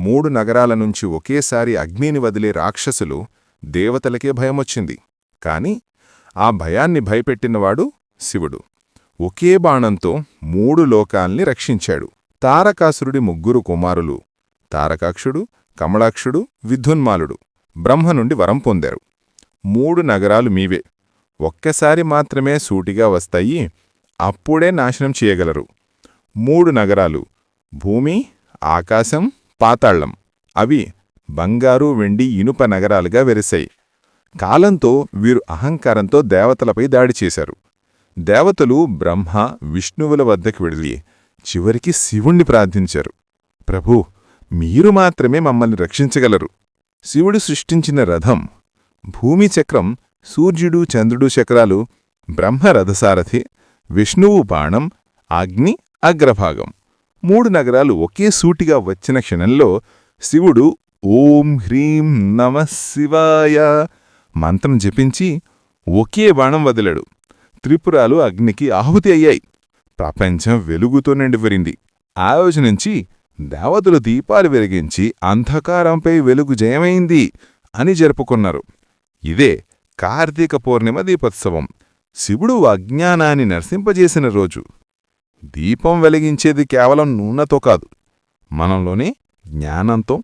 మూడు నగరాల నుంచి ఒకేసారి అగ్నిని వదిలే రాక్షసులు దేవతలకే భయమొచ్చింది. కాని ఆ భయాన్ని భయపెట్టినవాడు శివుడు. ఒకే బాణంతో మూడు లోకాల్ని రక్షించాడు. తారకాసురుడి ముగ్గురు కుమారులు తారకాక్షుడు కమలాక్షుడు విధున్మాలుడు బ్రహ్మ నుండి వరం పొందారు. మూడు నగరాలు మీవే. ఒక్కసారి మాత్రమే సూటిగా వస్తాయి అప్పుడే నాశనం చేయగలరు. మూడు నగరాలు భూమి ఆకాశం పాతాళం. అవి బంగారు వెండి ఇనుప నగరాలుగా వెరిశాయి. కాలంతో వీరు అహంకారంతో దేవతలపై దాడి చేశారు. దేవతలు బ్రహ్మ విష్ణువుల వద్దకు వెళ్ళి చివరికి శివుణ్ణి ప్రార్థించారు. ప్రభూ మీరు మాత్రమే మమ్మల్ని రక్షించగలరు. శివుడు సృష్టించిన రథం భూమి చక్రం సూర్యుడు చంద్రుడు చక్రాలు బ్రహ్మ రథసారథి విష్ణువు బాణం అగ్ని అగ్రభాగం. మూడు నగరాలు ఒకే సూటిగా వచ్చిన క్షణంలో శివుడు ఓం హ్రీం నమ శివాయ మంత్రం జపించి ఒకే బాణం వదిలాడు. త్రిపురాలు అగ్నికి ఆహుతి అయ్యాయి. ప్రపంచం వెలుగుతో నిండివరింది ఆ రోజు నుంచి దేవతలు దీపాలు వెలిగించి అంధకారంపై వెలుగు జయమైంది అని జరుపుకున్నారు. ఇదే కార్తీక పౌర్ణిమ దీపోత్సవం. శివుడు అజ్ఞానాన్ని నర్సింపజేసిన రోజు. దీపం వెలిగించేది కేవలం నూనెతో కాదు మనంలోని జ్ఞానంతో